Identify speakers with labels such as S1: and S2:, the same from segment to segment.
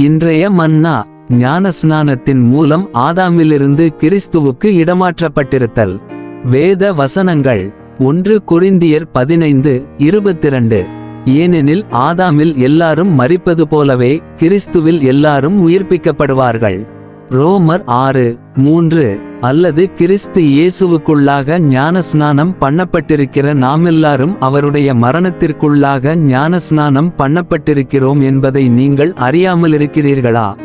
S1: இன்றைய மன்னா ஞானஸ்நானத்தின் மூலம் ஆதாமிலிருந்து கிறிஸ்துவுக்கு இடமாற்றப்பட்டிருத்தல். வேத வசனங்கள் ஒன்று குறிந்தியர் பதினைந்து இருபத்திரண்டு. ஏனெனில் ஆதாமில் எல்லாரும் மறிப்பது போலவே கிறிஸ்துவில் எல்லாரும் உயிர்ப்பிக்கப்படுவார்கள். ரோமர் ஆறு மூன்று. அல்லது கிறிஸ்து இயேசுவுக்குள்ளாக ஞானஸ்நானம் பண்ணப்பட்டிருக்கிற நாமெல்லாரும் அவருடைய மரணத்திற்குள்ளாக ஞானஸ்நானம் பண்ணப்பட்டிருக்கிறோம் என்பதை நீங்கள் அறியாமலிருக்கிறீர்களா?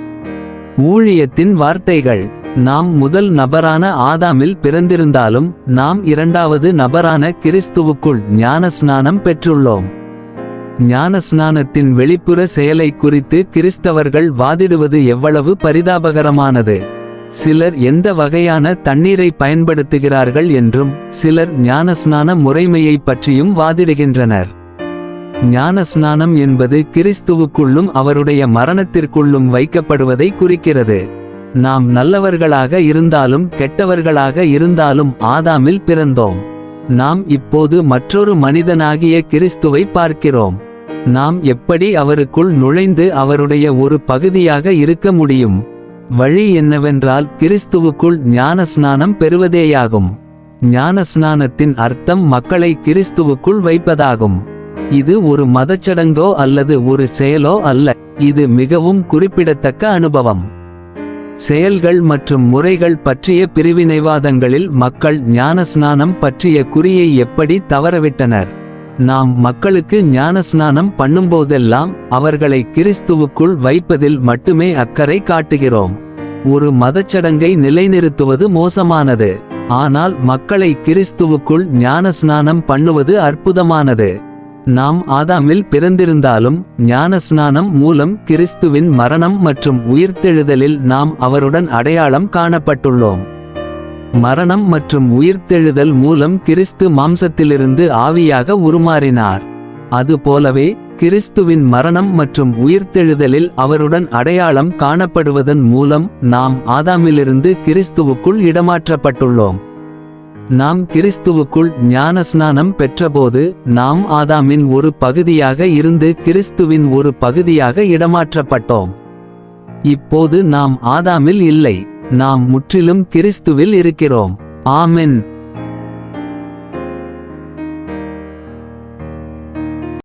S1: ஊழியத்தின் வார்த்தைகள். நாம் முதல் நபரான ஆதாமில் பிறந்திருந்தாலும் நாம் இரண்டாவது நபரான கிறிஸ்துவுக்குள் ஞானஸ்நானம் பெற்றுள்ளோம். ஞானஸ்நானத்தின் வெளிப்புற செயலை குறித்து கிறிஸ்தவர்கள் வாதிடுவது எவ்வளவு பரிதாபகரமானது? சிலர் எந்த வகையான தண்ணீரை பயன்படுத்துகிறார்கள் என்றும் சிலர் ஞானஸ்நான முறைமையை பற்றியும் வாதிடுகின்றனர். ஞானஸ்நானம் என்பது கிறிஸ்துவுக்குள்ளும் அவருடைய மரணத்திற்குள்ளும் வைக்கப்படுவதை குறிக்கிறது. நாம் நல்லவர்களாக இருந்தாலும் கெட்டவர்களாக இருந்தாலும் ஆதாமில் பிறந்தோம். நாம் இப்போது மற்றொரு மனிதனாகிய கிறிஸ்துவை பார்க்கிறோம். நாம் எப்படி அவருக்குள் நுழைந்து அவருடைய ஒரு பகுதியாக இருக்க முடியும்? வழி என்னவென்றால் கிறிஸ்துவுக்குள் ஞானஸ்நானம் பெறுவதேயாகும். ஞானஸ்நானத்தின் அர்த்தம் மக்களை கிறிஸ்துவுக்குள் வைப்பதாகும். இது ஒரு மதச்சடங்கோ அல்லது ஒரு செயலோ அல்ல. இது மிகவும் குறிப்பிடத்தக்க அனுபவம். செயல்கள் மற்றும் முறைகள் பற்றிய பிரிவினைவாதங்களில் மக்கள் ஞானஸ்நானம் பற்றிய குறியை எப்படி தவறவிட்டனர்? நாம் மக்களுக்கு ஞானஸ்நானம் பண்ணும்போதெல்லாம் அவர்களை கிறிஸ்துவுக்குள் வைப்பதில் மட்டுமே அக்கறை காட்டுகிறோம். ஒரு மதச்சடங்கை நிலைநிறுத்துவது மோசமானது. ஆனால் மக்களை கிறிஸ்துவுக்குள் ஞானஸ்நானம் பண்ணுவது அற்புதமானது. நாம் ஆதாமில் பிறந்திருந்தாலும் ஞானஸ்நானம் மூலம் கிறிஸ்துவின் மரணம் மற்றும் உயிர்த்தெழுதலில் நாம் அவருடன் அடையாளம் காணப்பட்டுள்ளோம். மரணம் மற்றும் உயிர்த்தெழுதல் மூலம் கிறிஸ்து மாம்சத்திலிருந்து ஆவியாக உருமாறினார். அதுபோலவே கிறிஸ்துவின் மரணம் மற்றும் உயிர்த்தெழுதலில் அவருடன் அடையாளம் காணப்படுவதன் மூலம் நாம் ஆதாமிலிருந்து கிறிஸ்துவுக்குள் இடமாற்றப்பட்டுள்ளோம். நாம் கிறிஸ்துவுக்குள் ஞானஸ்நானம் பெற்றபோது நாம் ஆதாமின் ஒரு பகுதியாக இருந்து கிறிஸ்துவின் ஒரு பகுதியாக இடமாற்றப்பட்டோம். இப்போது நாம் ஆதாமில் இல்லை. நாம் முற்றிலும் கிறிஸ்துவில் இருக்கிறோம். ஆமென்.